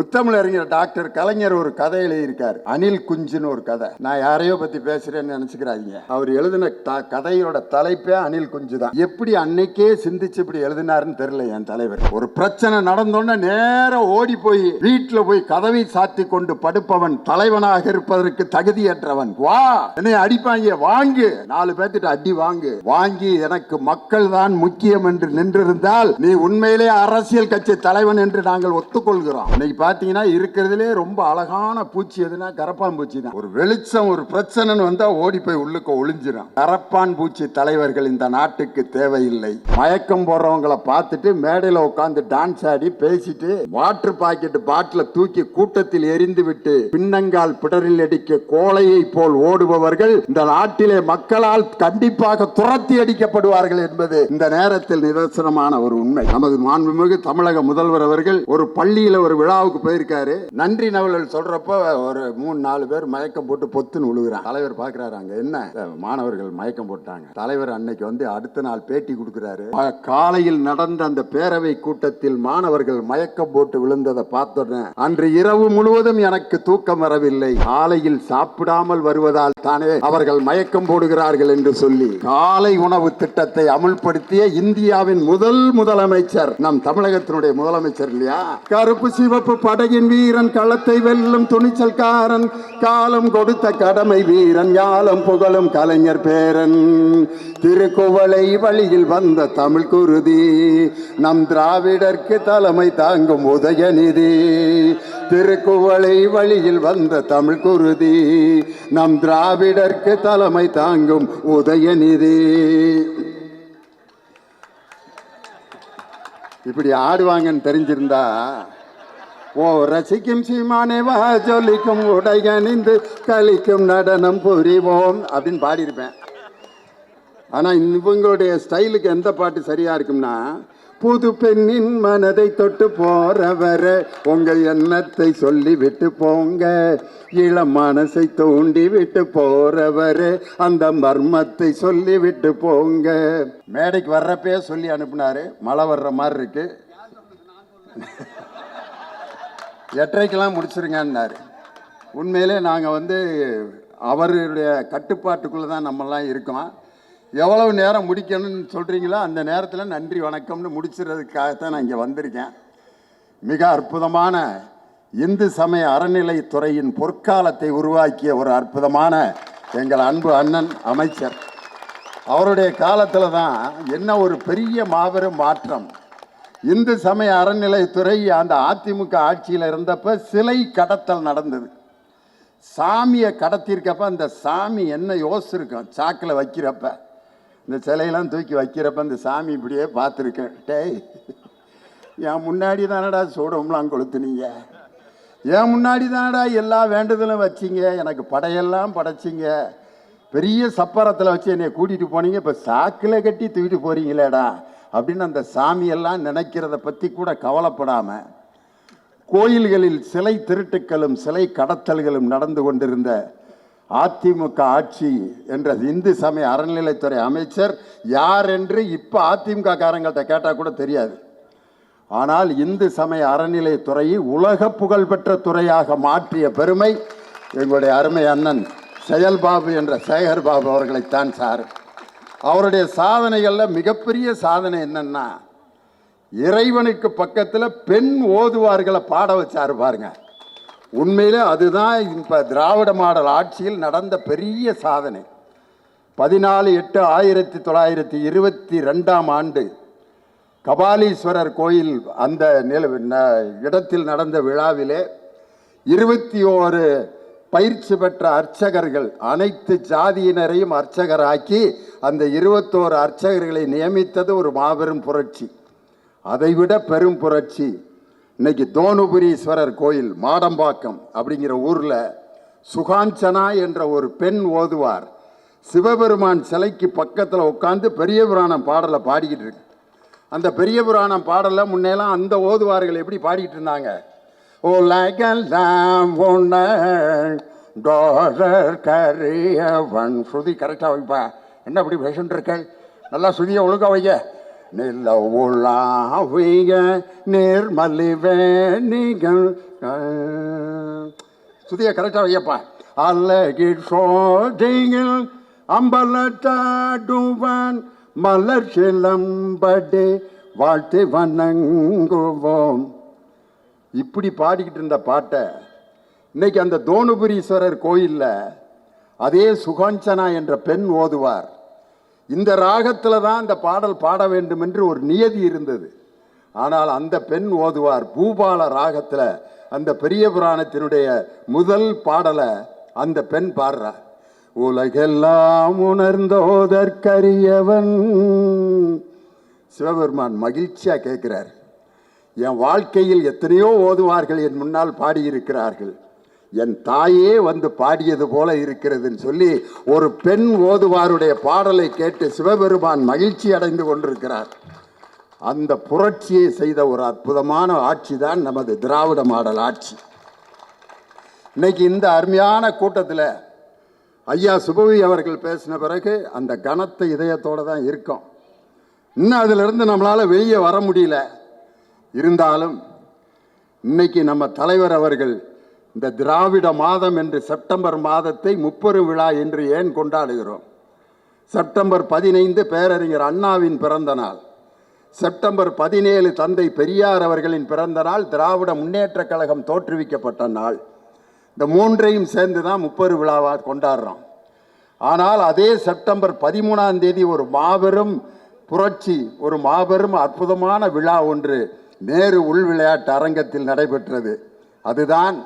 முத்தமிழறிஞர் டாக்டர் கலைஞர் ஒரு கதை எழுதியிருக்கார். அனில் குஞ்சுன்னு ஒரு கதை. நான் யாரையோ பத்தி பேசுறேன்னு நினைச்சுக்கிறாதீங்க. அவர் எழுதின த- கதையோட தலைப்பே அனில் குஞ்சு தான். எப்படி அன்னைக்கே சிந்திச்சு இப்படி எழுதினாருன்னு தெரியல என் தலைவர். ஒரு பிரச்சனை நடந்தோன்னே நேரம் ஓடி போய் வீட்டுல போய் கதவை சாத்தி கொண்டு படுப்பவன் தலைவனாக இருப்பதற்கு தகுதியற்றவன். வா! என்னை அடிப்பாங்க வாங்கு! நாலு பேர்த்திட்ட அடி வாங்கு. வாங்கி எனக்கு மக்கள் தான் முக்கியம் என்று நின்றிருந்தால் நீ உண்மையிலே அரசியல் கட்சி தலைவன் என்று நாங்கள் ஒத்துக்கொள்கிறோம். இன்னைக்கு பார்த்தீங்கன்னா இருக்கிறதுலே ரொம்ப அழகான பூச்சி எதுனா கரப்பான் பூச்சி தான் ஒரு வெளிச்சம் ஒரு பிரச்சனைன்னு வந்தால் ஓடி போய் உள்ளுக்க ஒளிஞ்சிடும் கரப்பான் பூச்சி தலைவர்கள் இந்த நாட்டுக்கு தேவையில்லை. மயக்கம் போடுறவங்களை பார்த்துட்டு மேடையில உட்காந்து டான்ஸ் ஆடி பேசிட்டு வாட்டர் பாக்கெட் பாட்டில தூக்கி கூட்டத்தில் எரிந்து விட்டு பின்னங்கால் பிடரில் அடிக்க கோலையை போல் ஓடுபவர்கள் இந்த நாட்டிலே மக்களால் கண்டிப்பாக துரத்தி அடிக்கப்படுவார்கள் என்பது இந்த நேரத்தில் நிதர்சனமான ஒரு உண்மை. நமது மாண்புமிகு தமிழக முதல்வர் அவர்கள் ஒரு பள்ளியில் ஒரு விழாவுக்கு போயிருக்காரு. நன்றி நவலல் சொல்றப்ப ஒரு மூணு நாலு பேர் மயக்கம் போட்டு பொத்துன்னு விழுகிறான் தலைவர் பாக்குறாரு அங்க. என்ன? மாணவர்கள் மயக்கம் போட்டாங்க. தலைவர் அன்னைக்கு வந்து அடுத்த நாள் பேட்டி கொடுக்கிறாரு. காலையில் நடந்த அந்த பேரவை கூட்டத்தில் மாணவர்கள் மயக்கம் போட்டு விழுந்ததை பார்த்தோன்னே அன்று இரவு முழுவதும் எனக்கு தூக்கம் வரவில்லை. காலையில் சாப்பிடாமல் வருவதால் தானே அவர்கள் மயக்கம் போடுகிறார்கள் என்று சொல்லி காலை உணவு திட்டத்தை அமுல்படுத்திய இந்தியாவின் முதல் முதலமைச்சர் நம் தமிழகத்தினுடைய முதலமைச்சர் இல்லையா? கருப்பு சிவப்பு படையின் வீரன் களத்தை வெல்லும் துணிச்சல்காரன் காலம் கொடுத்த கடமை வீரன் ஞாலம் புகழும் கலைஞர் பேரன். திருக்குவளை வழியில் வந்த தமிழ் குருதி நம் திராவிடர்க்கு தலைமை தாங்கும் உதயநிதி திருக்குவளை வழியில் வந்த தமிழ் குருதி நம் திராவிடர்க்கு தலைமை தாங்கும் உதயநிதி இப்படி ஆடுவாங்கன்னு தெரிஞ்சிருந்தா ஓ ரசிக்கும் சீமானே வா ஜொலிக்கும் உடையணிந்து கழிக்கும் நடனம் புரிவோம் அப்படின்னு பாடியிருப்பேன். ஆனால் இவங்களுடைய ஸ்டைலுக்கு எந்த பாட்டு சரியாக இருக்கும்னா புது பெண்ணின் மனதை தொட்டு போறவர உங்கள் எண்ணத்தை சொல்லி விட்டு போங்க. இளம் மனசை தூண்டி விட்டு போறவர அந்த மர்மத்தை சொல்லி விட்டு போங்க. மேடைக்கு வர்றப்பே சொல்லி அனுப்புனாரு. மழை வர்ற மாதிரி இருக்கு. எட்டரைக்கெல்லாம் முடிச்சிருங்கன்னாரு. உண்மையிலே நாங்கள் வந்து அவருடைய கட்டுப்பாட்டுக்குள்ளே தான் நம்மெல்லாம் இருக்கோம். எவ்வளவு நேரம் முடிக்கணும்னு சொல்கிறீங்களோ அந்த நேரத்தில் நன்றி வணக்கம்னு முடிச்சிடுறதுக்காகத்தான் நான் இங்கே வந்திருக்கேன். மிக அற்புதமான இந்து சமய அறநிலைத்துறையின் பொற்காலத்தை உருவாக்கிய ஒரு அற்புதமான எங்கள் அன்பு அண்ணன் அமைச்சர். அவருடைய காலத்தில் தான் என்ன ஒரு பெரிய மாபெரும் மாற்றம். இந்து சமய அறநிலைத்துறை அந்த அதிமுக ஆட்சியில் இருந்தப்ப சிலை கடத்தல் நடந்தது. சாமியை கடத்திருக்கப்ப அந்த சாமி என்ன யோசிச்சிருக்கும்? சாக்கில் வைக்கிறப்ப. இந்த சிலையெல்லாம் தூக்கி வைக்கிறப்ப அந்த சாமி இப்படியே பார்த்துருக்கேன். டேய் என் முன்னாடி தானடா சூடம்லாம் கொளுத்துனீங்க? என் முன்னாடி தானடா எல்லா வேண்டுதலும் வச்சீங்க? எனக்கு படையெல்லாம் படைச்சிங்க. பெரிய சப்பரத்தில் வச்சு என்னை கூட்டிகிட்டு போனீங்க. இப்போ சாக்கில் கட்டி தூக்கிட்டு போகிறீங்களேடா அப்படின்னு அந்த சாமியெல்லாம் நினைக்கிறத பற்றி கூட கவலைப்படாமல் கோயில்களில் சிலை திருட்டுக்களும் சிலை கடத்தல்களும் நடந்து கொண்டிருந்த அதிமுக ஆட்சி என்ற இந்து சமய அறநிலைத்துறை அமைச்சர் யார் என்று இப்போ அதிமுக காரங்கள்ட்ட கேட்டால் கூட தெரியாது. ஆனால் இந்து சமய அறநிலைத்துறையை உலக புகழ்பெற்ற துறையாக மாற்றிய பெருமை எங்களுடைய அருமை அண்ணன் செயல்பாபு என்ற சேகர் பாபு அவர்களைத்தான் சார் அவருடைய சாதனைகளில் மிகப்பெரிய சாதனை என்னன்னா இறைவனுக்கு பக்கத்தில் பெண் ஓதுவார்களை பாட வச்சாரு பாருங்க. உண்மையிலே அதுதான் இப்போ திராவிட மாடல் ஆட்சியில் நடந்த பெரிய சாதனை. பதினாலு எட்டு ஆயிரத்தி தொள்ளாயிரத்தி இருபத்தி ரெண்டாம் ஆண்டு கபாலீஸ்வரர் கோயில் அந்த நில ந- இடத்தில் நடந்த விழாவிலே இருபத்தி ஓரு பயிற்சி பெற்ற அர்ச்சகர்கள் அனைத்து ஜாதியினரையும் அர்ச்சகராக்கி அந்த இருபத்தோரு அர்ச்சகர்களை நியமித்தது ஒரு மாபெரும் புரட்சி. அதைவிட பெரும் புரட்சி. இன்னைக்கு தோணுபுரீஸ்வரர் கோயில் மாடம்பாக்கம் அப்படிங்கிற ஊரில் சுகாஞ்சனா என்ற ஒரு பெண் ஓதுவார். சிவபெருமான் சிலைக்கு பக்கத்தில் உட்காந்து பெரிய புராணம் பாடலை பாடிக்கிட்டு இருக்கு. அந்த பெரிய புராணம் பாடலை முன்னெல்லாம் அந்த ஓதுவார்கள் எப்படி பாடிக்கிட்டு இருந்தாங்க? உலகெல்லாம் உணர் கரியவன். ஸ்ருதி கரெக்டாக வைப்பா. என்ன அப்படி பேசிட்டு இருக்கள் நல்லா ஸ்ருதியை ஒழுங்கா வைக்க நிலவுலாவிய நேர்மலிவேணிகள் சுதிய கரெக்டாக வையப்பா. அழகில் சோதையில் அம்பலத்தாடுவான் மலர் சிலம்படி வாழ்த்து வணங்குவோம். இப்படி பாடிக்கிட்டு இருந்த பாட்டை இன்னைக்கு அந்த தோணுபுரீஸ்வரர் கோயிலில் அதே சுகாஞ்சனா என்ற பெண் ஓதுவார். இந்த ராகத்தில் தான் அந்த பாடல் பாட வேண்டும் என்று ஒரு நியதி இருந்தது. ஆனால் அந்த பெண் ஓதுவார் பூபால ராகத்தில் அந்த பெரிய புராணத்தினுடைய முதல் பாடலை அந்த பெண் பாடுறார் உலகெல்லாம் உணர்ந்தோதற்கரியவன். சிவபெருமான் மகிழ்ச்சியாக கேட்கிறார் என் வாழ்க்கையில் எத்தனையோ ஓதுவார்கள் என் முன்னால் பாடியிருக்கிறார்கள். என் தாயே வந்து பாடியது போல இருக்கிறதுன்னு சொல்லி ஒரு பெண் ஓதுவாருடைய பாடலை கேட்டு சிவபெருமான் மகிழ்ச்சி அடைந்து கொண்டிருக்கிறார். அந்த புரட்சியை செய்த ஒரு அற்புதமான ஆட்சி தான் நமது திராவிட மாடல் ஆட்சி. இன்னைக்கு இந்த அருமையான கூட்டத்தில் ஐயா சுபவி அவர்கள் பேசின பிறகு அந்த கனத்த இதயத்தோடு தான் இருக்கோம். இன்னும் அதிலிருந்து நம்மளால் வெளியே வர முடியல. இருந்தாலும் இன்னைக்கு நம்ம தலைவர் அவர்கள் இந்த திராவிட மாதம் என்று செப்டம்பர் மாதத்தை முப்பெரும் விழா என்று ஏன் கொண்டாடுகிறோம்? செப்டம்பர் பதினைந்து பேரறிஞர் அண்ணாவின் பிறந்த நாள். செப்டம்பர் பதினேழு தந்தை பெரியார் அவர்களின் பிறந்த நாள் திராவிட முன்னேற்றக் கழகம் தோற்றுவிக்கப்பட்ட நாள். இந்த மூன்றையும் சேர்ந்து தான் முப்பெரு விழாவாக கொண்டாடுறோம். ஆனால் அதே செப்டம்பர் பதிமூணாம் தேதி ஒரு மாபெரும் புரட்சி ஒரு மாபெரும் அற்புதமான விழா ஒன்று நேரு உள் விளையாட்டு அரங்கத்தில் நடைபெற்றது. அதுதான்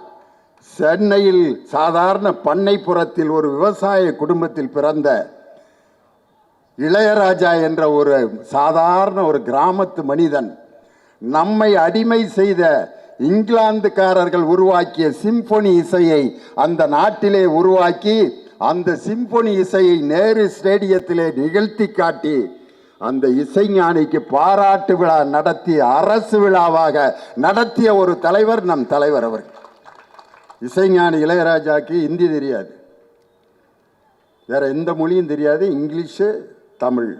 சென்னையில் சாதாரண பண்ணைப்புறத்தில் ஒரு விவசாய குடும்பத்தில் பிறந்த இளையராஜா என்ற ஒரு சாதாரண ஒரு கிராமத்து மனிதன் நம்மை அடிமை செய்த இங்கிலாந்துக்காரர்கள் உருவாக்கிய சிம்பொனி இசையை அந்த நாட்டிலே உருவாக்கி அந்த சிம்பொனி இசையை நேரு ஸ்டேடியத்திலே நிகழ்த்தி காட்டி அந்த இசைஞானிக்கு பாராட்டு விழா நடத்திய அரசு விழாவாக நடத்திய ஒரு தலைவர் நம் தலைவர் அவர் இசைஞானி இளையராஜாக்கு ஹிந்தி தெரியாது. வேற எந்த மொழியும் தெரியாது. இங்கிலீஷு தமிழ்.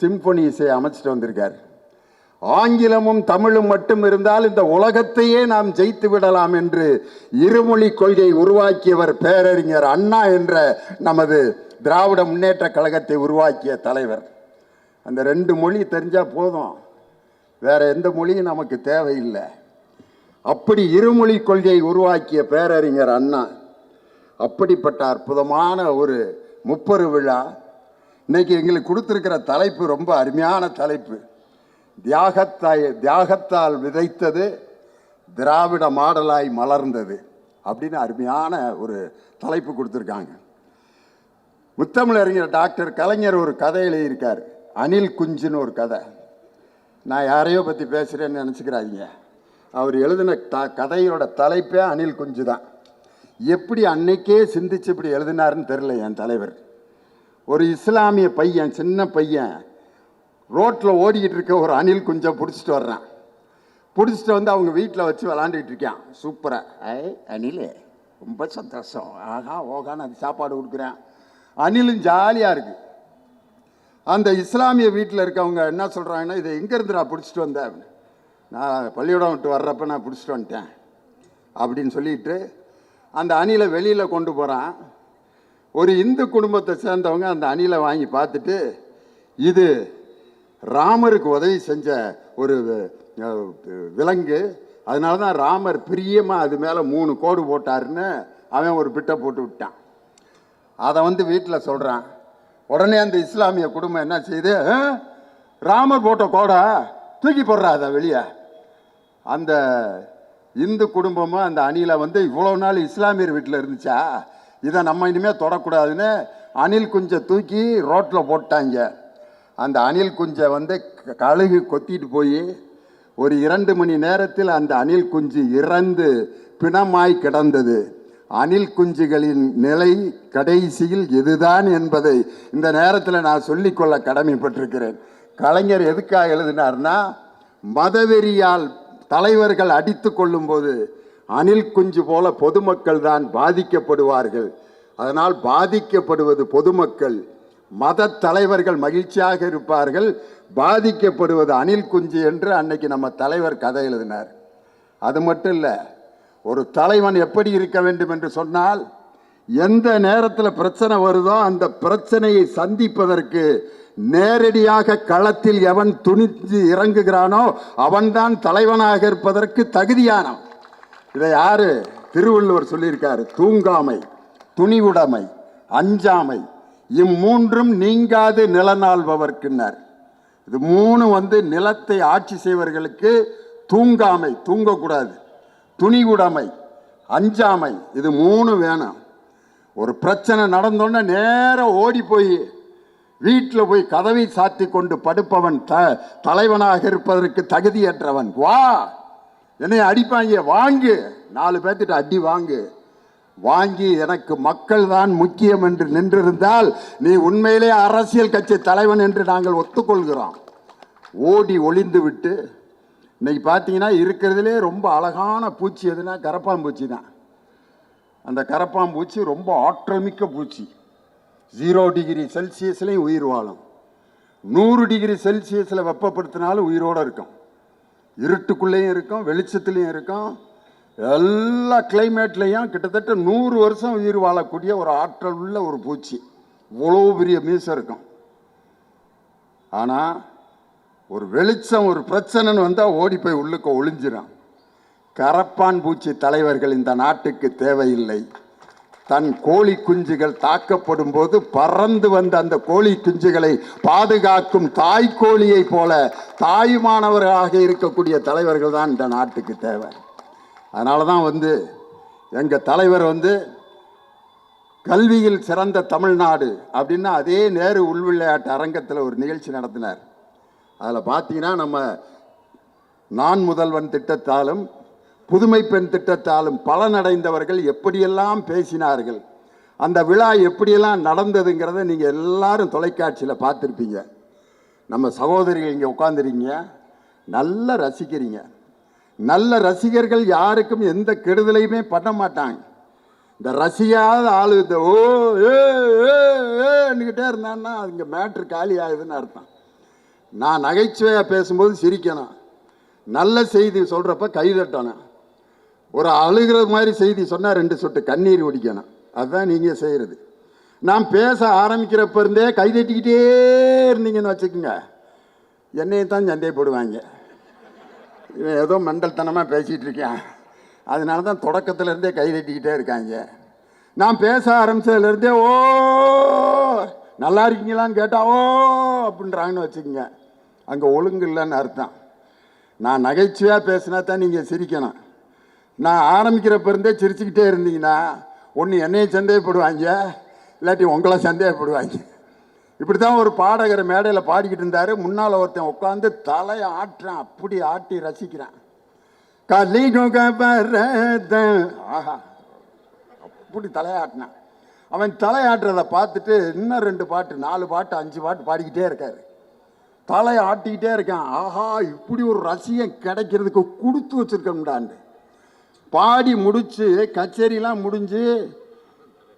சிம்பொனி இசையை அமைச்சிட்டு வந்திருக்கார். ஆங்கிலமும் தமிழும் மட்டும் இருந்தால் இந்த உலகத்தையே நாம் ஜெயித்து விடலாம் என்று இருமொழி கொள்கை உருவாக்கியவர் பேரறிஞர் அண்ணா என்ற நமது திராவிட முன்னேற்ற கழகத்தை உருவாக்கிய தலைவர். அந்த ரெண்டு மொழி தெரிஞ்சால் போதும். வேற எந்த மொழியும் நமக்கு தேவையில்லை. அப்படி இருமொழி கொள்கையை உருவாக்கிய பேரறிஞர் அண்ணா அப்படிப்பட்ட அற்புதமான ஒரு முப்பரு விழா. இன்னைக்கு எங்களுக்கு கொடுத்துருக்கிற தலைப்பு ரொம்ப அருமையான தலைப்பு. தியாகத்தாய் தியாகத்தால் விதைத்தது திராவிட மாடலாய் மலர்ந்தது அப்படின்னு அருமையான ஒரு தலைப்பு கொடுத்துருக்காங்க. முத்தமிழறிஞர் டாக்டர் கலைஞர் ஒரு கதை எழுதியிருக்கார். அனில் குஞ்சுன்னு ஒரு கதை. நான் யாரையோ பற்றி பேசுகிறேன்னு நினச்சிக்கிறாதீங்க. அவர் எழுதின த கதையோட தலைப்பே அனில் குஞ்சு தான். எப்படி அன்னைக்கே சிந்திச்சு இப்படி எழுதினாருன்னு தெரில என் தலைவர். ஒரு இஸ்லாமிய பையன் சின்ன பையன் ரோட்டில் ஓடிக்கிட்டு இருக்க ஒரு அணில் குஞ்சை பிடிச்சிட்டு வர்றான். பிடிச்சிட்டு வந்து அவங்க வீட்டில் வச்சு விளாண்டுக்கிட்டு இருக்கான். சூப்பராக ஐ அணில் ரொம்ப சந்தோஷம். ஆகா ஓகான்னு அது சாப்பாடு கொடுக்குறேன். அணிலும் ஜாலியாக இருக்குது அந்த இஸ்லாமிய வீட்டில் இருக்கவங்க என்ன சொல்கிறாங்கன்னா இதை எங்கேருந்துடா பிடிச்சிட்டு வந்த? அப்படின்னு. நான் பள்ளிக்கூடம் விட்டு வர்றப்ப நான் பிடிச்சிட்டு வந்துட்டேன் அப்படின்னு சொல்லிட்டு அந்த அணிலை வெளியில் கொண்டு போகிறான் ஒரு இந்து குடும்பத்தை சேர்ந்தவங்க அந்த அணிலை வாங்கி பார்த்துட்டு இது ராமருக்கு உதவி செஞ்ச ஒரு விலங்கு. அதனால தான் ராமர் பிரியமாக அது மேலே மூணு கோடு போட்டாருன்னு அவன் ஒரு பிட்டை போட்டு விட்டான். அதை வந்து வீட்டில் சொல்கிறான் உடனே அந்த இஸ்லாமிய குடும்பம் என்ன செய்யுது? ராமர் போட்ட கோடா தூக்கி போடுறா அதை வெளியே. அந்த இந்து குடும்பமும் அந்த அணியில் வந்து இவ்வளோ நாள் இஸ்லாமியர் வீட்டில் இருந்துச்சா? இதை நம்ம இனிமேல் தொடக்கூடாதுன்னு அணில் குஞ்சை தூக்கி ரோட்டில் போட்டாங்க. அந்த அணில் குஞ்சை வந்து கழுகு கொத்திட்டு போய் ஒரு இரண்டு மணி நேரத்தில் அந்த அணில் குஞ்சு இறந்து பிணமாய் கிடந்தது. அணில் குஞ்சுகளின் நிலை கடைசியில் இதுதான் என்பதை இந்த நேரத்தில் நான் சொல்லிக்கொள்ள கடமைப்பட்டிருக்கிறேன். கலைஞர் எதுக்காக எழுதினார்னா மதவெறியால் தலைவர்கள் அடித்து கொள்ளும்போது அணில் குஞ்சு போல பொதுமக்கள் தான் பாதிக்கப்படுவார்கள். அதனால் பாதிக்கப்படுவது பொதுமக்கள். மத தலைவர்கள் மகிழ்ச்சியாக இருப்பார்கள். பாதிக்கப்படுவது அணில் குஞ்சு என்று அன்னைக்கு நம்ம தலைவர் கதை எழுதினார். அது மட்டும் இல்லை ஒரு தலைவன் எப்படி இருக்க வேண்டும் என்று சொன்னால் எந்த நேரத்தில் பிரச்சனை வருதோ அந்த பிரச்சனையை சந்திப்பதற்கு நேரடியாக களத்தில் எவன் துணிந்து இறங்குகிறானோ அவன்தான் தலைவனாக இருப்பதற்கு தகுதியானவன். இதை யாரு? திருவள்ளுவர் சொல்லியிருக்காரு. தூங்காமை துணிவுடைமை அஞ்சாமை இம்மூன்றும் நீங்காது நிலநாள்பவர்க்குன்னார். இது மூணு வந்து நிலத்தை ஆட்சி செய்வர்களுக்கு தூங்காமை தூங்கக்கூடாது. துணிவுடைமை அஞ்சாமை இது மூணு வேணும். ஒரு பிரச்சனை நடந்தோன்னே நேரம் ஓடி போய் வீட்டில் போய் கதவை சாத்தி கொண்டு படுப்பவன் த தலைவனாக இருப்பதற்கு தகுதியற்றவன். வா! என்னை அடிப்பாங்க வாங்கு! நாலு பேர்த்திட்ட அடி வாங்கு. வாங்கி எனக்கு மக்கள் தான் முக்கியம் என்று நின்றிருந்தால் நீ உண்மையிலே அரசியல் கட்சி தலைவன் என்று நாங்கள் ஒத்துக்கொள்கிறோம். ஓடி ஒளிந்து விட்டு இன்னைக்கு பார்த்தீங்கன்னா இருக்கிறதுலே ரொம்ப அழகான பூச்சி எதுனா கரப்பான் பூச்சி தான். அந்த கரப்பாம்பூச்சி ரொம்ப ஆற்றமிக்க பூச்சி. ஜீரோ டிகிரி செல்சியஸ்லேயும் உயிர் வாழும். நூறு டிகிரி செல்சியஸில் வெப்பப்படுத்தினாலும் உயிரோடு இருக்கும். இருட்டுக்குள்ளேயும் இருக்கும் வெளிச்சத்துலேயும் இருக்கும். எல்லா கிளைமேட்லேயும் கிட்டத்தட்ட நூறு வருஷம் உயிர் வாழக்கூடிய ஒரு ஆற்றல் உள்ள ஒரு பூச்சி. இவ்வளோ பெரிய மீசம் இருக்கும். ஆனால் ஒரு வெளிச்சம் ஒரு பிரச்சனைன்னு வந்தால் ஓடி போய் உள்ளுக்க ஒளிஞ்சிடும் கரப்பான் பூச்சி தலைவர்கள் இந்த நாட்டுக்கு தேவையில்லை. தன் கோழி குஞ்சுகள் தாக்கப்படும் போது பறந்து வந்த அந்த கோழி குஞ்சுகளை பாதுகாக்கும் தாய் கோழியை போல தாயுமானவராக இருக்கக்கூடிய தலைவர்கள் தான் இந்த நாட்டுக்கு தேவை. அதனால தான் வந்து எங்கள் தலைவர் வந்து கல்வியில் சிறந்த தமிழ்நாடு அப்படின்னா அதே நேரு உள்விளையாட்டு அரங்கத்தில் ஒரு நிகழ்ச்சி நடத்தினார். அதில் பார்த்தீங்கன்னா நம்ம நான் முதல்வன் திட்டத்தாலும் புதுமை பெண் திட்டத்தாலும் பலனடைந்தவர்கள் எப்படியெல்லாம் பேசினார்கள்? அந்த விழா எப்படியெல்லாம் நடந்ததுங்கிறத நீங்கள் எல்லாரும் தொலைக்காட்சியில் பார்த்துருப்பீங்க. நம்ம சகோதரிகள் இங்கே உட்காந்துருக்கீங்க நல்லா ரசிக்கிறீங்க. நல்ல ரசிகர்கள் யாருக்கும் எந்த கெடுதலையுமே பண்ண மாட்டாங்க. இந்த ரசிகாத ஆளு இந்த ஓ ஏன்னுக்கிட்டே இருந்தான்னா அதுங்க மேட்ரு காலி ஆகுதுன்னு அர்த்தம். நான் நகைச்சுவையாக பேசும்போது சிரிக்கணும். நல்ல செய்தி சொல்கிறப்ப கைதட்டணும் ஒரு அழுகிற மாதிரி செய்தி சொன்னால் ரெண்டு சொட்டு கண்ணீர் ஒடிக்கணும் அதுதான் நீங்கள் செய்கிறது நான் பேச ஆரம்பிக்கிறப்ப இருந்தே கைதட்டிக்கிட்டே இருந்தீங்கன்னு வச்சுக்கோங்க. என்னையை தான் சந்தேகப்படுவாங்க இவன் ஏதோ மண்டல்தனமாக பேசிகிட்டு இருக்கேன். அதனால தான் தொடக்கத்துலேருந்தே கை கைதட்டிக்கிட்டே இருக்காங்க. நான் பேச ஆரம்பிச்சதுலேருந்தே ஓ நல்லா இருக்கீங்களான்னு கேட்டால் ஓ அப்படின்றாங்கன்னு வச்சுக்கோங்க. அங்கே ஒழுங்கு இல்லைன்னு அர்த்தம். நான் நகைச்சுவையாக பேசினா தான் நீங்கள் சிரிக்கணும். நான் ஆரம்பிக்கிறப்ப இருந்தே சிரிச்சுக்கிட்டே இருந்தீங்கன்னா ஒன்று என்னையை சந்தேகப்படுவாங்க இல்லாட்டி உங்களை சந்தேகப்படுவாங்க. இப்படி தான் ஒரு பாடகர் மேடையில் பாடிக்கிட்டு இருந்தார். முன்னால் ஒருத்தன் உட்காந்து தலையை ஆட்டுறான் அப்படி ஆட்டி ரசிக்கிறான். கலிகுக ஆஹா அப்படி தலையாட்டினான் அவன் தலையாட்டுறதை பார்த்துட்டு இன்னும் ரெண்டு பாட்டு நாலு பாட்டு அஞ்சு பாட்டு பாடிக்கிட்டே இருக்காரு. தலையை ஆட்டிக்கிட்டே இருக்கான். ஆஹா இப்படி ஒரு ரசிகன் கிடைக்கிறதுக்கு கொடுத்து வச்சிருக்கோம்டான்னு பாடி முடிச்சு கச்சேரிலாம் முடிஞ்சு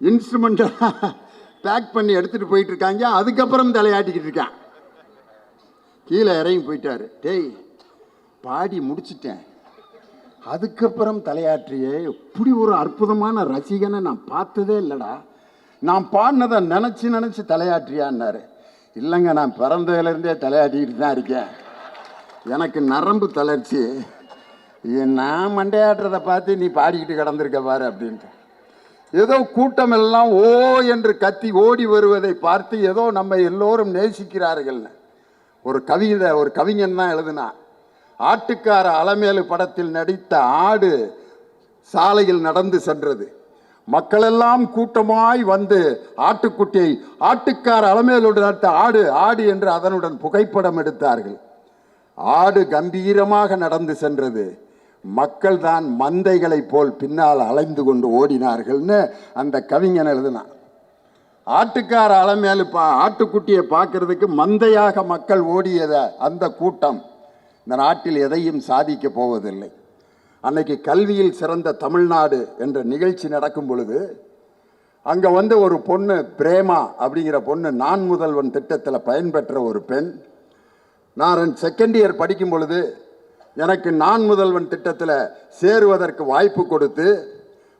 இன்ஸ்ட்ருமெண்ட்டெல்லாம் பேக் பண்ணி எடுத்துகிட்டு போயிட்டு இருக்காங்க. அதுக்கப்புறம் தலையாட்டிக்கிட்டு இருக்கான். கீழே இறங்கி போயிட்டாரு. டேய் பாடி முடிச்சிட்டேன். அதுக்கப்புறம் தலையாற்றியே இப்படி ஒரு அற்புதமான ரசிகனை நான் பார்த்ததே இல்லைடா. நான் பாடினதை நினச்சி நினச்சி தலையாற்றியான்னாரு. இல்லைங்க நான் பிறந்ததுலேருந்தே தலையாட்டிக்கிட்டு தான் இருக்கேன். எனக்கு நரம்பு தளர்ச்சி. நான் மண்டையாடுறதை பார்த்து நீ பாடிக்கிட்டு கிடந்திருக்க பாரு அப்படின்ட்டு. ஏதோ கூட்டம் எல்லாம் ஓ என்று கத்தி ஓடி வருவதை பார்த்து ஏதோ நம்ம எல்லோரும் நேசிக்கிறார்கள்னு. ஒரு கவிதை ஒரு கவிஞன் தான் எழுதினான் ஆட்டுக்கார அலமேலு படத்தில் நடித்த ஆடு சாலையில் நடந்து சென்றது. மக்களெல்லாம் கூட்டமாய் வந்து ஆட்டுக்குட்டியை ஆட்டுக்கார அலமேலுடன் நடித்த ஆடு ஆடு என்று அதனுடன் புகைப்படம் எடுத்தார்கள். ஆடு கம்பீரமாக நடந்து சென்றது. மக்கள் தான் மந்தைகளைப் போல் பின்னால் அலைந்து கொண்டு ஓடினார்கள்னு அந்த கவிஞன் எழுதினான். ஆட்டுக்கார அலமேலு பா ஆட்டுக்குட்டியை பார்க்கறதுக்கு மந்தையாக மக்கள் ஓடியத அந்த கூட்டம் இந்த நாட்டில் எதையும் சாதிக்க போவதில்லை. அன்னைக்கு கல்வியில் சிறந்த தமிழ்நாடு என்ற நிகழ்ச்சி நடக்கும் பொழுது அங்கே வந்து ஒரு பொண்ணு பிரேமா அப்படிங்கிற பொண்ணு நான் முதல்வன் திட்டத்தில் பயன்பெற்ற ஒரு பெண். நான் செகண்ட் இயர் படிக்கும் பொழுது எனக்கு நான் முதல்வன் திட்டத்தில் சேருவதற்கு வாய்ப்பு கொடுத்து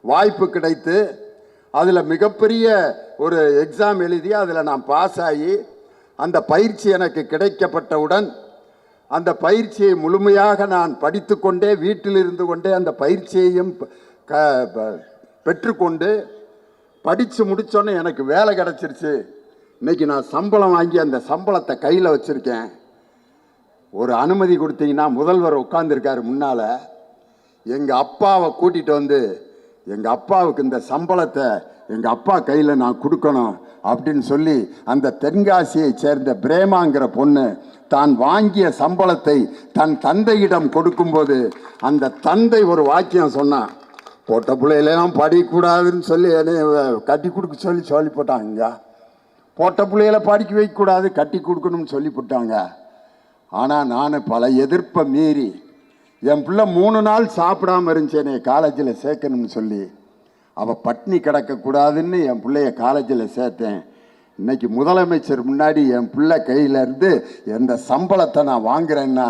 வாய்ப்பு கிடைத்து அதில் மிகப்பெரிய ஒரு எக்ஸாம் எழுதி அதில் நான் பாஸ் ஆகி அந்த பயிற்சி எனக்கு கிடைக்கப்பட்டவுடன் அந்த பயிற்சியை முழுமையாக நான் படித்துக்கொண்டே வீட்டில் இருந்து கொண்டே அந்த பயிற்சியையும் க- பெற்றுக்கொண்டு படித்து முடித்தோன்னே எனக்கு வேலை கிடச்சிருச்சு. இன்னைக்கு நான் சம்பளம் வாங்கி அந்த சம்பளத்தை கையில் வச்சுருக்கேன். ஒரு அனுமதி கொடுத்தீங்கன்னா முதல்வர் உட்காந்துருக்காரு முன்னால். எங்கள் அப்பாவை கூட்டிகிட்டு வந்து எங்கள் அப்பாவுக்கு இந்த சம்பளத்தை எங்கள் அப்பா கையில் நான் கொடுக்கணும் அப்படின்னு சொல்லி அந்த தென்காசியை சேர்ந்த பிரேமாங்கிற பொண்ணு தான் வாங்கிய சம்பளத்தை தன் தந்தையிடம் கொடுக்கும்போது அந்த தந்தை ஒரு வாக்கியம் சொன்னான் போட்ட பிள்ளைகளெல்லாம் படிக்கக்கூடாதுன்னு சொல்லி என்னை கட்டி கொடுக்க சொல்லி சொல்லி போட்டாங்க. போட்ட பிள்ளைகளை படிக்க வைக்கக்கூடாது கட்டி கொடுக்கணும்னு சொல்லி போட்டாங்க. ஆனால் நான் பல எதிர்ப்பை மீறி என் பிள்ளை மூணு நாள் சாப்பிடாம இருந்துச்சு என்னை காலேஜில் சேர்க்கணும்னு சொல்லி அவள் பட்னி கிடக்கக்கூடாதுன்னு என் பிள்ளைய காலேஜில் சேர்த்தேன். இன்னைக்கு முதலமைச்சர் முன்னாடி என் பிள்ளை கையில இருந்து எந்த சம்பளத்தை நான் வாங்குறேன்னா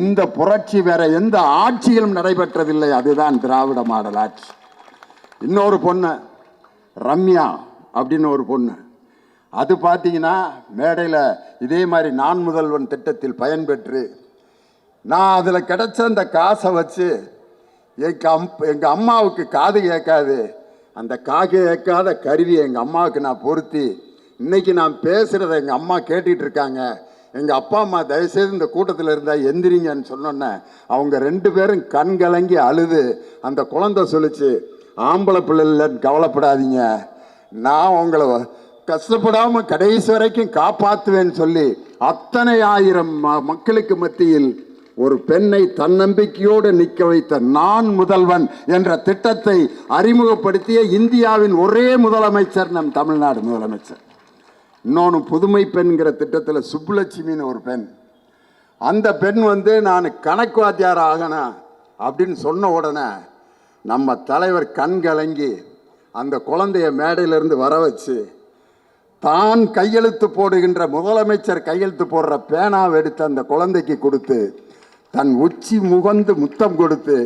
இந்த புரட்சி வேற எந்த ஆட்சியிலும் நடைபெற்றதில்லை. அதுதான் திராவிட மாடல் ஆட்சி. இன்னொரு பொண்ணு ரம்யா அப்படின்னு ஒரு பொண்ணு. அது பார்த்தீங்கன்னா மேடையில் இதே மாதிரி நான் முதல்வன் திட்டத்தில் பயன்பெற்று நான் அதில் கிடைச்ச அந்த காசை வச்சு எங்கள் அம் எங்கள் அம்மாவுக்கு காது கேட்காது. அந்த காது கேட்காத கருவியை எங்கள் அம்மாவுக்கு நான் பொருத்தி இன்றைக்கி நான் பேசுகிறத எங்கள் அம்மா கேட்டுட்டு இருக்காங்க. எங்கள் அப்பா அம்மா தயவுசெய்து இந்த கூட்டத்தில் இருந்தால் எந்திரிங்கன்னு சொன்னோன்னே அவங்க ரெண்டு பேரும் கண் கலங்கி அழுது அந்த குழந்தை சொல்லிச்சு ஆம்பளை பிள்ளைலன்னு கவலைப்படாதீங்க. நான் உங்களை கஷ்டப்படாம கடைசி வரைக்கும் காப்பாற்றுவேன்னு சொல்லி அத்தனை ஆயிரம் ம- மக்களுக்கு மத்தியில் ஒரு பெண்ணை தன்னம்பிக்கையோடு நிற்க வைத்த நான் முதல்வன் என்ற திட்டத்தை அறிமுகப்படுத்திய இந்தியாவின் ஒரே முதலமைச்சர் நம் தமிழ்நாடு முதலமைச்சர். இன்னொன்று புதுமை பெண்கிற திட்டத்தில் சுப்புலட்சுமின்னு ஒரு பெண். அந்த பெண் வந்து நான் கணக்கு வாத்தியார் ஆகணும் அப்படின்னு சொன்ன உடனே நம்ம தலைவர் கண் கலங்கி அந்த குழந்தைய மேடையிலிருந்து வர வச்சு தான் கையெழுத்து போடுகின்ற முதலமைச்சர் கையெழுத்து போடுற பேனாவை எடுத்து அந்த குழந்தைக்கு கொடுத்து தன் உச்சி முகந்து முத்தம் கொடுத்து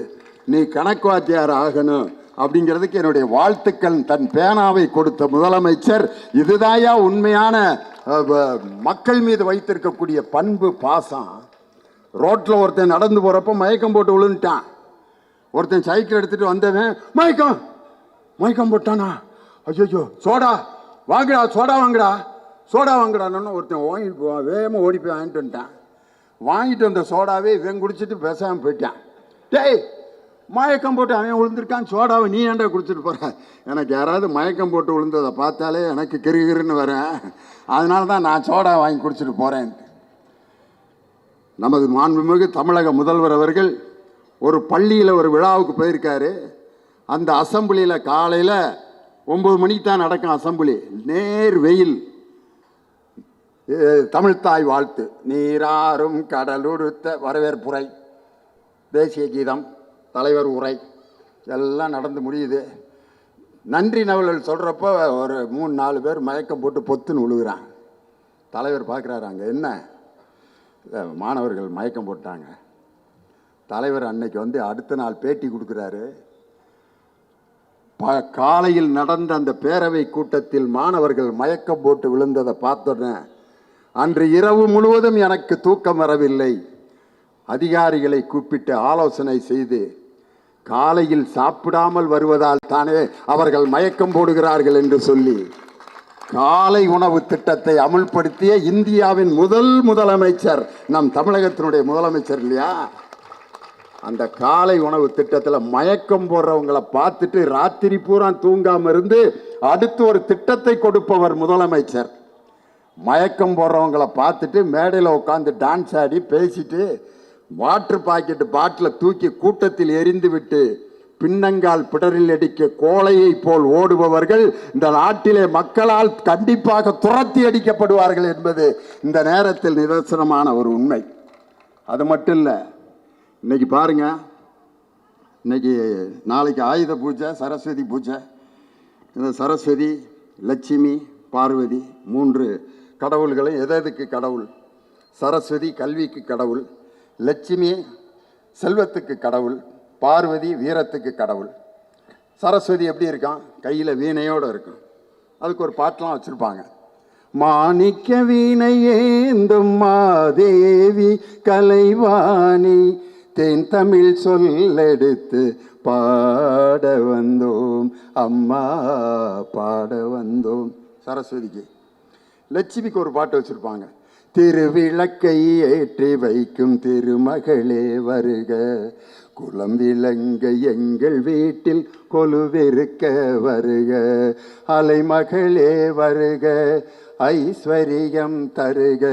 நீ கணக்கு வாத்தியார் ஆகணும் அப்படிங்கிறதுக்கு என்னுடைய வாழ்த்துக்கள். தன் பேனாவை கொடுத்த முதலமைச்சர் இதுதாயா உண்மையான மக்கள் மீது வைத்திருக்கக்கூடிய பண்பு பாசம். ரோட்டில் ஒருத்தன் நடந்து போகிறப்ப மயக்கம் போட்டு விழுந்துட்டான். ஒருத்தன் சைக்கிள் எடுத்துகிட்டு வந்தவன் மயக்கம்! மயக்கம் போட்டானா? ஐயோ சோடா! வாங்குடா சோடா வாங்குடா. சோடா வாங்கடான்னு ஒருத்தன் வாங்கிட்டு போவான். வேகமாக ஓடி போய் வாங்கிட்டு வந்துட்டான். வாங்கிட்டு வந்த சோடாவே இவன் குடிச்சிட்டு பேசாமல் போயிட்டான். டேய் மயக்கம் போட்டு அவன் விழுந்திருக்கான் சோடாவை நீ ஏண்டா குடிச்சிட்டு போகிற எனக்கு யாராவது மயக்கம் போட்டு விழுந்ததை பார்த்தாலே எனக்கு கிருகிருன்னு வரேன் அதனால தான் நான் சோடா வாங்கி குடிச்சிட்டு போகிறேன் நமது மாண்புமிகு தமிழக முதல்வர் அவர்கள் ஒரு பள்ளியில் ஒரு விழாவுக்கு போயிருக்காரு. அந்த அசம்பிளியில் காலையில் ஒம்பது மணிக்கு தான் நடக்கும் அசம்பிளி. நேர் வெயில். தமிழ்த்தாய் வாழ்த்து. நீராறும் கடலுடுத்த வரவேற்புரை. தேசிய கீதம் தலைவர் உரை. எல்லாம் நடந்து முடியுது. நன்றி நவல்கள் சொல்கிறப்போ ஒரு மூணு நாலு பேர் மயக்கம் போட்டு பொத்துன்னு உழுகுறாங்க. தலைவர் பார்க்குறாரு அங்கே. என்ன? மாணவர்கள் மயக்கம் போட்டாங்க. தலைவர் அன்னைக்கு வந்து அடுத்த நாள் பேட்டி கொடுக்குறாரு. ப காலையில் நடந்த அந்த பேரவை கூட்டத்தில் மாணவர்கள் மயக்கம் போட்டு விழுந்ததை பார்த்தோன்னே அன்று இரவு முழுவதும் எனக்கு தூக்கம் வரவில்லை. அதிகாரிகளை கூப்பிட்டு ஆலோசனை செய்து காலையில் சாப்பிடாமல் வருவதால் தானே அவர்கள் மயக்கம் போடுகிறார்கள் என்று சொல்லி காலை உணவு திட்டத்தை அமுல்படுத்திய இந்தியாவின் முதல் முதலமைச்சர் நம் தமிழகத்தினுடைய முதலமைச்சர் இல்லையா? அந்த காலை உணவு திட்டத்தில் மயக்கம் போடுறவங்கள பார்த்துட்டு ராத்திரி பூரா தூங்காமல் இருந்து அடுத்து ஒரு திட்டத்தை கொடுப்பவர் முதலமைச்சர். மயக்கம் போடுறவங்கள பார்த்துட்டு மேடையில் உட்காந்து டான்ஸ் ஆடி பேசிட்டு வாட்ரு பாக்கெட்டு பாட்டில் தூக்கி கூட்டத்தில் எரிந்து விட்டு பின்னங்கால் பிடரில் அடிக்க கோலையை போல் ஓடுபவர்கள் இந்த நாட்டிலே மக்களால் கண்டிப்பாக துரத்தி அடிக்கப்படுவார்கள் என்பது இந்த நேரத்தில் நிதர்சனமான ஒரு உண்மை. அது மட்டும் இல்லை இன்னைக்கு பாருங்க. இன்னைக்கு நாளைக்கு ஆயுத பூஜை சரஸ்வதி பூஜை. இந்த சரஸ்வதி லட்சுமி பார்வதி மூன்று கடவுள்களை எதெதுக்கு கடவுள்? சரஸ்வதி கல்விக்கு கடவுள் லட்சுமி செல்வத்துக்கு கடவுள் பார்வதி வீரத்துக்கு கடவுள். சரஸ்வதி எப்படி இருக்கான்? கையில் வீணையோடு இருக்கும். அதுக்கு ஒரு பாட்டெலாம் வச்சுருப்பாங்க. மாணிக்க வீணையேந்தும் மாதேவி கலைவாணி தென் தமிழ் சொல்லெடுத்து பாட வந்தோம். அம்மா பாட வந்தோம். சரஸ்வதிக்கு. லட்சுமிக்கு ஒரு பாட்டு வச்சுருப்பாங்க. திருவிளக்கை ஏற்றி வைக்கும் திருமகளே வருக. குளம் விளங்க எங்கள் வீட்டில் கொலுவிருக்க வருக. அலைமகளே வருக. ஐஸ்வரியம் தருக.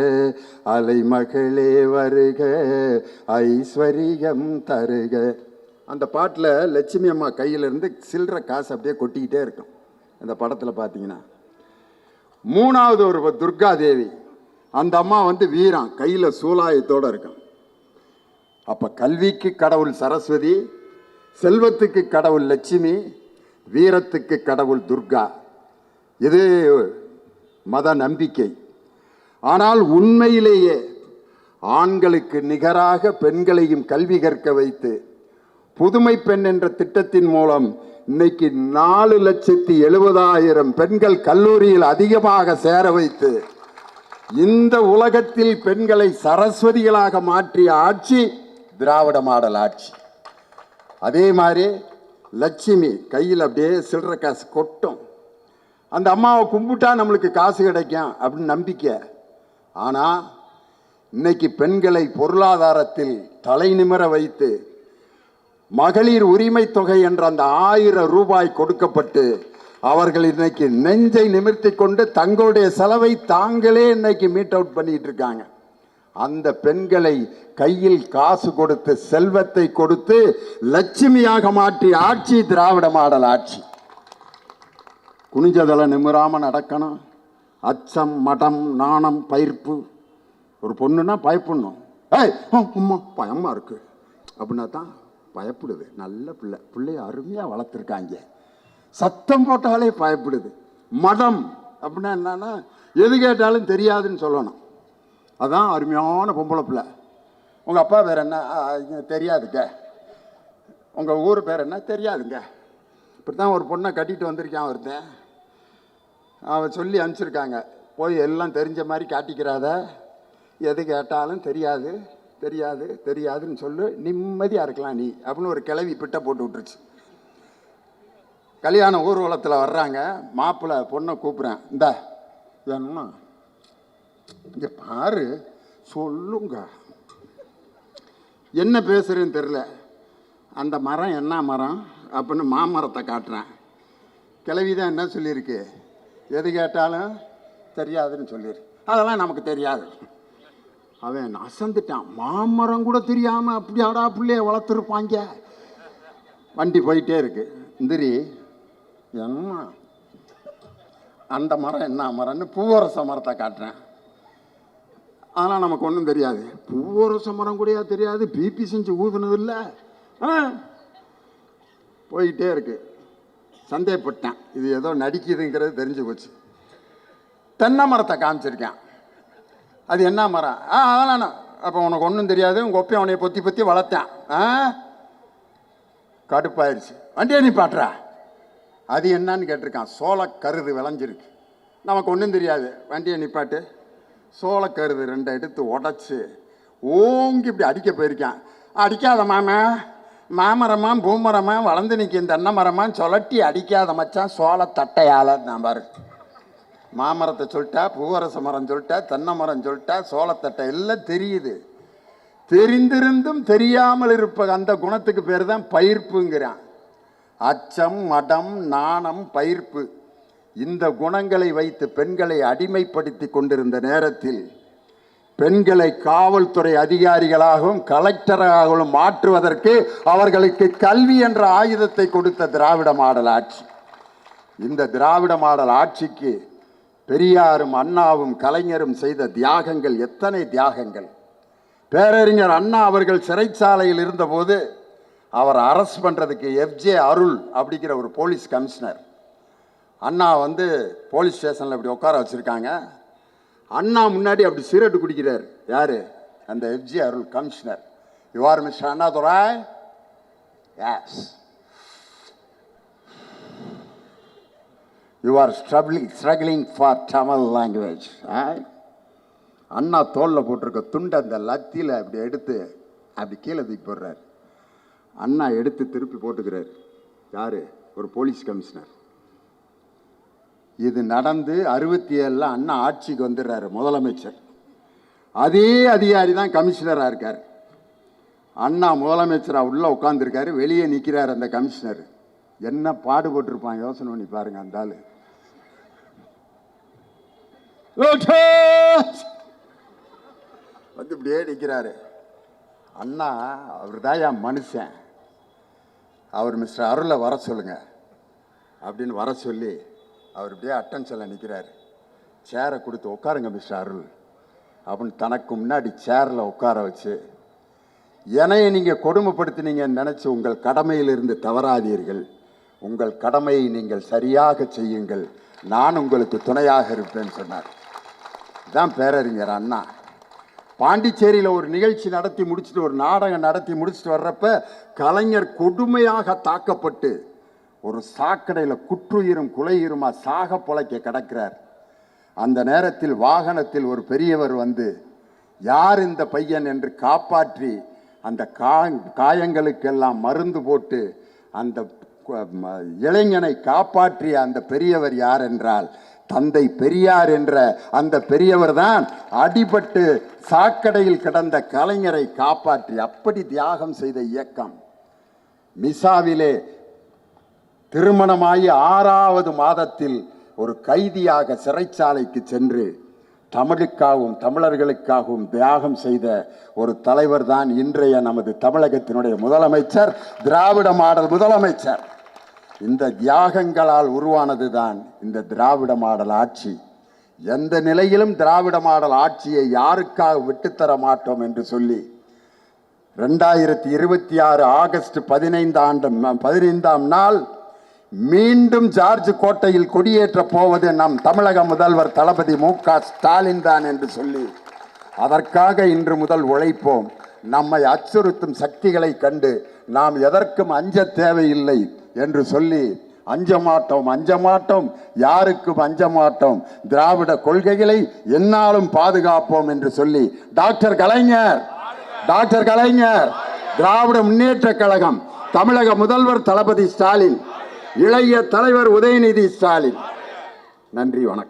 அலைமகளே வருக. ஐஸ்வரியம் தருக. அந்த பாட்டில் லட்சுமி அம்மா கையிலிருந்து சில்லற காசு அப்படியே கொட்டிக்கிட்டே இருக்கும். அந்த படத்தில் பார்த்தீங்கன்னா மூணாவது ஒரு துர்கா தேவி அந்த அம்மா வந்து வீரம் கையில் சூலாயத்தோடு இருக்கும் அப்போ கல்விக்கு கடவுள் சரஸ்வதி செல்வத்துக்கு கடவுள் லட்சுமி வீரத்துக்கு கடவுள் துர்கா. இது மத நம்பிக்கை. ஆனால் உண்மையிலேயே ஆண்களுக்கு நிகராக பெண்களையும் கல்வி கற்க வைத்து புதுமை பெண் என்ற திட்டத்தின் மூலம் இன்னைக்கு நாலு லட்சத்தி எழுபதாயிரம் பெண்கள் கல்லூரியில் அதிகமாக சேர வைத்து இந்த உலகத்தில் பெண்களை சரஸ்வதிகளாக மாற்றிய ஆட்சி திராவிட மாடல் ஆட்சி. அதே மாதிரி லட்சுமி கையில் அப்படியே சில்லற காசு கொட்டும். அந்த அம்மாவை கும்பிட்டா நம்மளுக்கு காசு கிடைக்கும் அப்படின்னு நம்பிக்கை. ஆனால் இன்னைக்கு பெண்களை பொருளாதாரத்தில் தலை நிமிர வைத்து மகளிர் உரிமை தொகை என்ற அந்த ஆயிரம் ரூபாய் கொடுக்கப்பட்டு அவர்கள் இன்னைக்கு நெஞ்சை நிமிர்த்தி கொண்டு தங்களுடைய செலவை தாங்களே இன்னைக்கு மீட் அவுட் பண்ணிட்டு இருக்காங்க. அந்த பெண்களை கையில் காசு கொடுத்து செல்வத்தை கொடுத்து லட்சுமியாக மாற்றி ஆட்சி திராவிட மாடல் ஆட்சி. குனிஞ்சதில் நிமிராமல் நடக்கணும் அச்சம் மடம் நாணம் பயிர்ப்பு. ஒரு பொண்ணுன்னா பயப்படணும். ஏய் அம்மா பயமாக இருக்கு. அப்படின்னா தான் பயப்படுது. நல்ல பிள்ளை. பிள்ளைய அருமையாக வளர்த்துருக்காங்க. சத்தம் போட்டாலே பயப்படுது. மடம் அப்படின்னா என்னன்னா எது கேட்டாலும் தெரியாதுன்னு சொல்லணும். அதான் அருமையான பொம்பளை பிள்ளை. உங்கள் அப்பா பேர் என்ன? தெரியாதுங்க. உங்கள் ஊர் பேர் என்ன? தெரியாதுங்க. இப்படி தான் ஒரு பொண்ணை கட்டிட்டு வந்திருக்கான் ஒருத்தன். அவன் சொல்லி அனுப்பிச்சிருக்காங்க. போய் எல்லாம் தெரிஞ்ச மாதிரி காட்டிக்கிறாத. எது கேட்டாலும் தெரியாது தெரியாது தெரியாதுன்னு சொல்லு. நிம்மதியாக இருக்கலாம் நீ அப்படின்னு ஒரு கிளவி பிட்டை போட்டு விட்டுருச்சு. கல்யாண ஊர்வலத்தில் வர்றாங்க. மாப்பிள்ளை பொண்ணை கூப்பிட்றேன். இந்த வேணும்னா இங்கே பாரு சொல்லுங்க. என்ன பேசுகிறேன்னு தெரில அந்த மரம் என்ன மரம்? அப்படின்னு மாமரத்தை காட்டுறேன். கிளவி தான் என்ன சொல்லியிருக்கு? எது கேட்டாலும் தெரியாதுன்னு சொல்லிடு அதெல்லாம் நமக்கு தெரியாது. அவன் அசந்துட்டான். மாமரம் கூட தெரியாமல் அப்படியாடா பிள்ளைய வளர்த்துருப்பாங்க. வண்டி போயிட்டே இருக்கு. இந்திரி என்ன? அந்த மரம் என்ன மரம்னு பூவரச மரத்தை காட்டுறேன். ஆனால் நமக்கு ஒன்றும் தெரியாது. பூவரச மரம் கூடயா தெரியாது. பிபி செஞ்சு ஊதுனதில்லை ஆ? போயிட்டே இருக்கு. சந்தேகப்பட்டேன். இது ஏதோ நடிக்குதுங்கிறது தெரிஞ்சு போச்சு. தென்னை மரத்தை காமிச்சிருக்கேன். அது என்ன மரம்? ஆ அதெல்லாம் அப்போ உனக்கு ஒன்றும் தெரியாது. உங்கள் ஒப்பையும் அவனைய பொத்தி பொத்தி வளர்த்தேன். ஆ? கடுப்பாயிருச்சு. வண்டியை நீ பாட்டுறா. அது என்னன்னு கேட்டிருக்கான். சோளக்கருது விளைஞ்சிருக்கு. நமக்கு ஒன்றும் தெரியாது. வண்டியை நிப்பாட்டு சோளக்கருது ரெண்டை எடுத்து உடச்சி ஓங்கி இப்படி அடிக்க போயிருக்கேன். அடிக்காத மாமே. மாமரமாக பூமரமாக வளர்ந்து நிற்கும் தென்னை மரமாக சொலட்டி அடிக்காத மச்சான் சோள தட்டையால் நான் பாரு. மாமரத்தை சொல்லிட்டா பூவரச மரம் சொல்லிட்டா தென்னை மரம் சொல்லிட்டா சோளத்தட்டை எல்லாம் தெரியுது. தெரிந்திருந்தும் தெரியாமல் இருப்ப அந்த குணத்துக்கு பேர் தான் பயிர்ப்புங்கிறான். அச்சம் மடம் நாணம் பயிர்ப்பு. இந்த குணங்களை வைத்து பெண்களை அடிமைப்படுத்தி கொண்டிருந்த நேரத்தில் பெண்களை காவல்துறை அதிகாரிகளாகவும் கலெக்டராகவும் மாற்றுவதற்கு அவர்களுக்கு கல்வி என்ற ஆயுதத்தை கொடுத்த திராவிட மாடல் ஆட்சி. இந்த திராவிட மாடல் ஆட்சிக்கு பெரியாரும் அண்ணாவும் கலைஞரும் செய்த தியாகங்கள் எத்தனை தியாகங்கள். பேரறிஞர் அண்ணா அவர்கள் சிறைச்சாலையில் இருந்தபோது அவர் அரெஸ்ட் பண்ணுறதுக்கு எஃப்ஜே அருள் அப்படிங்கிற ஒரு போலீஸ் கமிஷனர். அண்ணா வந்து போலீஸ் ஸ்டேஷனில் இப்படி உட்கார வச்சுருக்காங்க. அண்ணா முன்னாடி அப்படி சிகரெட் குடிக்கிறார். யார்? அந்த FG Arul commissioner. You are mister Annadurai yes you are struggling struggling for Tamil language Anna தோலில் போட்டிருக்க துண்டை அந்த லத்தியில் அப்படி எடுத்து அப்படி கீழே தூக்கி போடுறார். அண்ணா எடுத்து திருப்பி போட்டுக்கிறார். யார்? ஒரு போலீஸ் கமிஷனர். இது நடந்து அறுபத்தி ஏழில் அண்ணா ஆட்சிக்கு வந்துடுறாரு முதலமைச்சர். அதே அதிகாரி தான் கமிஷனராக இருக்கார். அண்ணா முதலமைச்சராக உள்ளே உட்காந்துருக்காரு வெளியே நிற்கிறார் அந்த கமிஷனர். என்ன பாடுபட்டிருப்பான் யோசனை பண்ணி பாருங்க அந்த ஆள். வந்து இப்படியே நிற்கிறாரு அண்ணா அவர் தான் என் மனுஷன். அவர் மிஸ்டர் அருளை வர சொல்லுங்க. அப்படின்னு வர சொல்லி அவர் இப்படியே அட்டன்ஷனில் நிற்கிறார் சேரை கொடுத்து உட்காருங்க மிஸ்டர் அருள். அப்படின்னு தனக்கு முன்னாடி சேரில் உட்கார வச்சு என்னைய நீங்கள் கொடுமைப்படுத்தினீங்கன்னு நினச்சி உங்கள் கடமையிலிருந்து தவறாதீர்கள். உங்கள் கடமையை நீங்கள் சரியாக செய்யுங்கள். நான் உங்களுக்கு துணையாக இருப்பேன்னு சொன்னார். இதான் பேரறிஞர் அண்ணா. பாண்டிச்சேரியில் ஒரு நிகழ்ச்சி நடத்தி முடிச்சுட்டு ஒரு நாடகம் நடத்தி முடிச்சுட்டு வர்றப்ப கலைஞர் கொடுமையாக தாக்கப்பட்டு ஒரு சாக்கடையில் குற்றுயிரும் குலையுருமா சாக பொழைக்க கிடக்கிறார். அந்த நேரத்தில் வாகனத்தில் ஒரு பெரியவர் வந்து யார் இந்த பையன்? என்று காப்பாற்றி அந்த காயங்களுக்கெல்லாம் மருந்து போட்டு அந்த இளைஞனை காப்பாற்றிய அந்த பெரியவர் யார் என்றால் தந்தை பெரியார் என்ற அந்த பெரியவர் தான் அடிபட்டு சாக்கடையில் கிடந்த கலைஞரை காப்பாற்றி அப்படி தியாகம் செய்த இயக்கம். மிசாவிலே திருமணமாகி ஆறாவது மாதத்தில் ஒரு கைதியாக சிறைச்சாலைக்கு சென்று தமிழுக்காகவும் தமிழர்களுக்காகவும் தியாகம் செய்த ஒரு தலைவர் தான் இன்றைய நமது தமிழகத்தினுடைய முதலமைச்சர் திராவிட மாடல் முதலமைச்சர். இந்த தியாகங்களால் உருவானது தான் இந்த திராவிட மாடல் ஆட்சி. எந்த நிலையிலும் திராவிட மாடல் ஆட்சியை யாருக்காக விட்டுத்தர மாட்டோம் என்று சொல்லி ரெண்டாயிரத்தி இருபத்தி ஆறு ஆகஸ்ட் பதினைந்து ஆண்டு பதினைந்தாம் நாள் மீண்டும் ஜார்ஜ் கோட்டையில் கொடியேற்ற போவது நம் தமிழக முதல்வர் தளபதி மு க ஸ்டாலின் தான் என்று சொல்லி அதற்காக இன்று முதல் உழைப்போம். நம்மை அச்சுறுத்தும் சக்திகளை கண்டு நாம் எதற்கும் அஞ்ச தேவையில்லை என்று சொல்லி அஞ்ச மாட்டோம் அஞ்ச மாட்டோம் யாருக்கும் அஞ்ச மாட்டோம் திராவிட கொள்கைகளை என்னாலும் பாதுகாப்போம் என்று சொல்லி டாக்டர் கலைஞர் டாக்டர் கலைஞர் திராவிட முன்னேற்ற கழகம் தமிழக முதல்வர் தளபதி ஸ்டாலின் இளைய தலைவர் உதயநிதி ஸ்டாலின். நன்றி வணக்கம்.